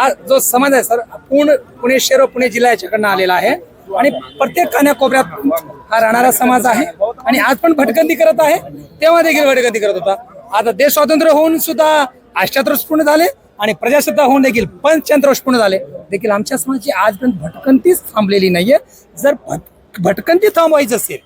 हा जो समाज आहे सर पूर्ण पुणे शहर व पुणे जिल्हा याच्याकडनं आलेला आहे. आणि प्रत्येक कान्याकोपऱ्यात हा राहणारा समाज आहे. आणि आज पण भटकंती करत आहे. तेव्हा देखील भटकंती करत होता. आता देश स्वातंत्र्य होऊन सुद्धा अष्ट्याहत्तर पूर्ण झाले आणि प्रजासत्ता होऊन देखील पंच्याहत्तर पूर्ण झाले. देखील आमच्या समाजाची आजपर्यंत भटकंतीच थांबलेली नाहीये. जर भट भटकंती थांबवायची असेल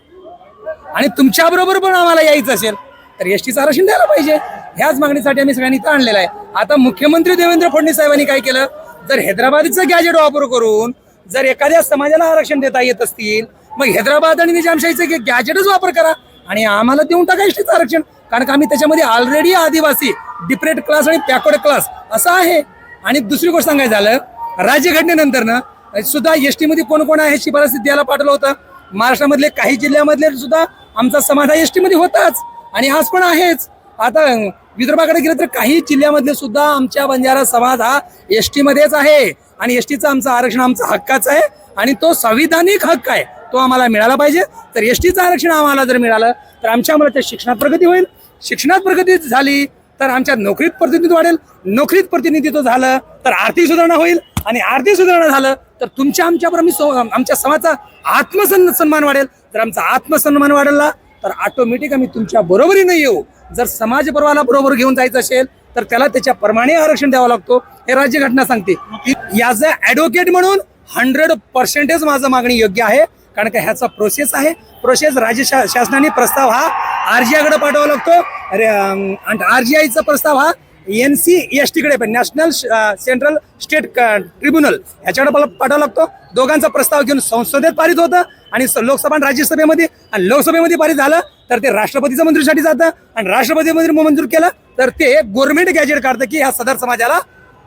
आणि तुमच्या बरोबर पण आम्हाला यायचं असेल तर एस टीचं आरक्षण द्यायला पाहिजे. ह्याच मागणीसाठी आम्ही सगळ्यांनी इथं आणलेला आहे. आता मुख्यमंत्री देवेंद्र फडणवीस साहेबांनी काय केलं? जर हैदराबादचं गॅजेट वापर करून जर एखाद्या समाजाला आरक्षण देता येत असतील मग हैदराबाद आणि निजामशाहीचं गॅजेटच वापर करा आणि आम्हाला देऊन टाका एस टीचं आरक्षण. कारण का आम्ही त्याच्यामध्ये ऑलरेडी आदिवासी डिप्रेट क्लास आणि पॅकवर्ड क्लास असं आहे. आणि दुसरी गोष्ट सांगायचं झालं राज्यघटनेनंतर ना सुद्धा एस टीमध्ये कोण कोण आहे शिफारसी द्यायला पाठवलं होतं. महाराष्ट्रामधले काही जिल्ह्यामधले सुद्धा आमचा समाज हा एस टीमध्ये होताच आणि आज पण आहेच. आता विदर्भाकडे गेलं तर काही जिल्ह्यामधले सुद्धा आमच्या बंजारा समाज हा एस टीमध्येच आहे. आणि एस टीचं आमचं आरक्षण आमचा हक्काचं आहे. आणि तो संविधानिक हक्क आहे. तो आम्हाला मिळाला पाहिजे. तर एस टीचं आरक्षण आम्हाला जर मिळालं तर आमच्या मुलाच्या शिक्षणात प्रगती होईल. शिक्षणात प्रगती झाली तर आमच्या नोकरीत प्रतिनिधित्व वाढेल. नोकरीत प्रतिनिधित्व झालं तर आर्थिक सुधारणा होईल. आणि आर्थिक सुधारणा झालं तर तुमच्या आमच्यावर आम्ही सो- आमच्या समाजाचा आत्मसन् सन्मान वाढेल. जर आमचा आत्मसन्मान वाढला तर ऑटोमॅटिक आम्ही तुमच्या बरोबरीने येऊ. जर समाज पर्वाला बरोबर घेऊन जायचं असेल तर त्याला त्याच्या प्रमाणे आरक्षण द्यावं लागतो. हे राज्यघटना सांगते. याचा ऍडव्होकेट म्हणून हंड्रेड पर्सेंटेज माझं मागणी योग्य आहे. कारण का ह्याचा प्रोसेस आहे. प्रोसेस राज्य शा- शासनाने प्रस्ताव हा आरजीआयकडे पाठवावा लागतो. आरजीआयचा प्रस्ताव हा एन सी एस टीकडे पण नॅशनल सेंट्रल स्टेट ट्रिब्युनल ह्याच्याकडे मला पाठवावा लागतो. दोघांचा प्रस्ताव घेऊन संसदेत पारित होतं आणि स- लोकसभा आणि राज्यसभेमध्ये आणि लोकसभेमध्ये पारित झालं तर ते राष्ट्रपतीच्या मंजुरीसाठी जातं. आणि राष्ट्रपती मंजूर केलं तर ते गव्हर्नमेंट गॅजेट काढतं की ह्या सदर समाजाला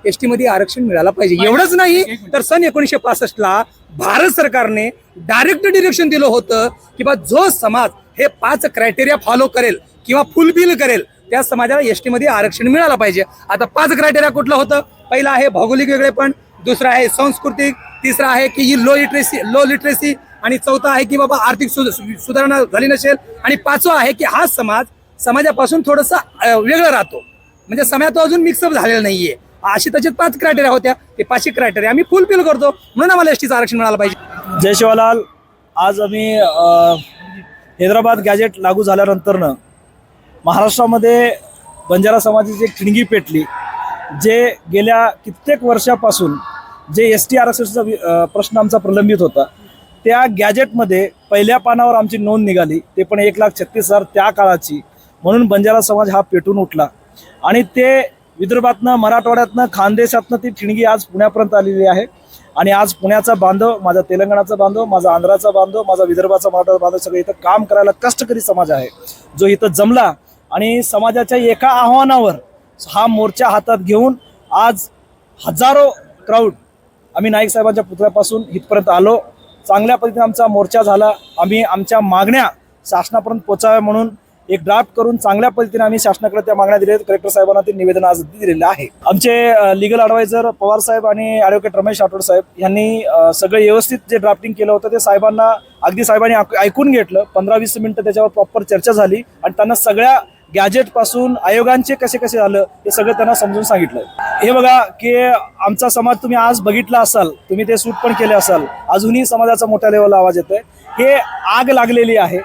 एस टी मध्ये आरक्षण मिळालं पाहिजे. एवढंच नाही तर सन एकोणीसशे पासष्ट ला भारत सरकारने डायरेक्ट डिरेक्शन दिलं होतं की बा जो समाज हे पाच क्रायटेरिया फॉलो करेल किंवा फुलफिल करेल त्या समाजाला एस टी मध्ये आरक्षण मिळालं पाहिजे. आता पाच क्रायटेरिया कुठलं होतं? पहिलं आहे भौगोलिक वेगळेपण दुसरं आहे सांस्कृतिक तिसरं आहे की ही लो लिटरेसी लो लिटरेसी आणि चौथा आहे की बाबा आर्थिक सु- सु- सुधारणा झाली नसेल. आणि पाचवा आहे की हा समाज समाजापासून थोडंसं वेगळं राहतो. म्हणजे समाज तो अजून मिक्सअप झालेला नाहीये. अशी त्याच्यात पाच क्रायटेरिया होत्या. ते पाचशे क्रायटेरिया आम्ही फुलफिल करतो. म्हणून आम्हाला एस टीचं आरक्षण मिळालं पाहिजे. जय शिवालाल आज आम्ही हैदराबाद गॅजेट लागू झाल्यानंतरनं महाराष्ट्रामध्ये बंजारा समाजाची एक ठिणगी पेटली जे गेल्या कित्येक वर्षापासून जे एस टी आरक्षणाचा प्रश्न आमचा प्रलंबित होता त्या गॅजेटमध्ये पहिल्या पानावर आमची नोंद निघाली. ते पण एक लाख छत्तीस हजार त्या काळाची. म्हणून बंजारा समाज हा पेटून उठला. आणि ते विदर्भातनं मराठवाड्यातनं खानदेशातनं ती ठिणगी आज पुण्यापर्यंत आलेली आहे. आणि आज पुण्याचा बांधव माझा तेलंगणाचा बांधव माझा आंध्राचा बांधव माझा विदर्भाचा मराठा बांधव सगळं इथं काम करायला कष्टकरी समाज आहे. जो इथं जमला आणि समाजाच्या एका आव्हानावर हा मोर्चा हातात घेऊन आज हजारो क्राऊड आम्ही नाईक साहेबांच्या पुतळ्यापासून इथपर्यंत आलो. चांगल्या पद्धतीने आमचा मोर्चा झाला. आम्ही आमच्या मागण्या शासनापर्यंत पोचाव्या म्हणून एक ड्राफ्ट करून चांगल्या पद्धतीने आम्ही शासनाकडे त्या मागण्या दिल्या. आहेत. कलेक्टर साहेबांना ते निवेदन आज दिलेलं आहे. आमचे लिगल ॲडवायझर पवार साहेब आणि ॲडव्होकेट रमेश राठोड साहेब यांनी सगळं व्यवस्थित जे ड्राफ्टिंग केलं होतं ते साहेबांना अगदी साहेबांनी ऐकून घेतलं. पंधरा वीस मिनिटं त्याच्यावर प्रॉपर चर्चा झाली आणि त्यांना सगळ्या गॅजेटपासून आयोगांचे कसे कसे झालं हे सगळं त्यांना समजून सांगितलं हे बघा की आमचा समाज तुम्ही आज बघितला असाल तुम्ही ते सूट पण केले असाल अजूनही समाजाचा मोठ्या लेवलला आवाज येतोय. हे आग लागलेली आहे.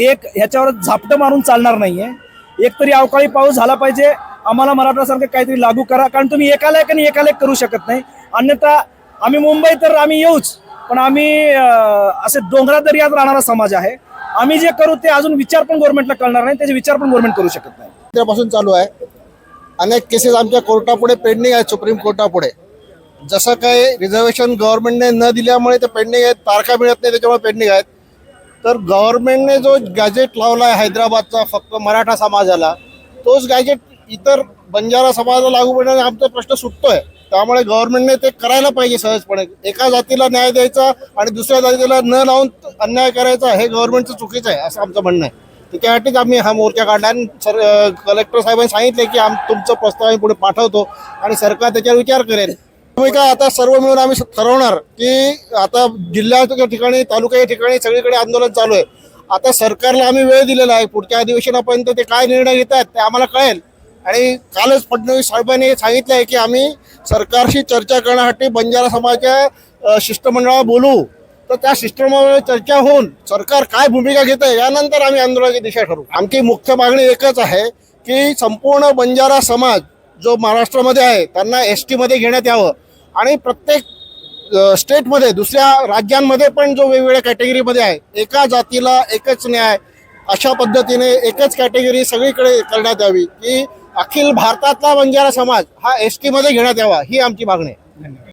एक ह्याच्यावर झापटं मारून चालणार नाहीये. एक तरी अवकाळी पाऊस झाला पाहिजे. आम्हाला मराठासारखं काहीतरी लागू करा कारण तुम्ही एकाला एक आणि एकाला एक करू शकत नाही. अन्यथा आम्ही मुंबई तर आम्ही येऊच पण आम्ही असे डोंगरा दर्यात राहणारा समाज आहे. आम्ही जे करू ते अजून विचार पण गव्हर्नमेंटला कळणार नाही त्याचे विचार पण गव्हर्नमेंट करू शकत नाही. त्यापासून चालू आहे. अनेक केसेस आमच्या कोर्टापुढे पेंडिंग आहेत सुप्रीम कोर्टापुढे. जसं काय रिझर्वेशन गव्हर्नमेंटने न दिल्यामुळे ते पेंडिंग आहेत तारखा मिळत नाही त्याच्यामुळे पेंडिंग आहेत. तर गव्हर्नमेंटने जो गॅजेट लावला आहे हैदराबादचा फक्त मराठा समाजाला तोच गॅजेट इतर बंजारा समाजाला लागू पडण्याने आमचा प्रश्न सुटतो आहे त्यामुळे गव्हर्नमेंटने ते करायला पाहिजे सहजपणे. एका जातीला न्याय द्यायचा आणि दुसऱ्या जातीला न लावून अन्याय करायचा हे गव्हर्नमेंटचं चुकीचं आहे असं आमचं म्हणणं आहे. त्यासाठीच आम्ही हा मोर्चा काढला आणि सर कलेक्टर साहेबांनी सांगितले की आम तुमचं प्रस्ताव आम्ही पुढे पाठवतो आणि सरकार त्याच्यावर विचार करेल. भूमिका आता सर्व मिळून आम्ही ठरवणार की आता जिल्ह्याच्या ठिकाणी तालुक्याच्या ठिकाणी सगळीकडे आंदोलन चालू आहे. आता सरकारला आम्ही वेळ दिलेला आहे. पुढच्या अधिवेशनापर्यंत ते काय निर्णय घेतात ते आम्हाला कळेल. आणि कालच फडणवीस साहेबांनी सांगितलं आहे की आम्ही सरकारशी चर्चा करण्यासाठी बंजारा समाजाच्या शिष्टमंडळाला बोलू. तर त्या शिष्टमंडळावर चर्चा होऊन सरकार काय भूमिका घेतं यानंतर आम्ही आंदोलनाची दिशा ठरवू. आमची मुख्य मागणी एकच आहे की संपूर्ण बंजारा समाज जो महाराष्ट्रामध्ये आहे त्यांना एस टीमध्ये घेण्यात यावं. आणि प्रत्येक स्टेटमध्ये दुसऱ्या राज्यांमध्ये पण जो वेगवेगळ्या कॅटेगरीमध्ये आहे एका जातीला एकच न्याय अशा पद्धतीने एकच कॅटेगरी सगळीकडे करण्यात यावी की अखिल भारतातला बंजारा समाज हा एस टीमध्ये घेण्यात यावा ही आमची मागणी आहे.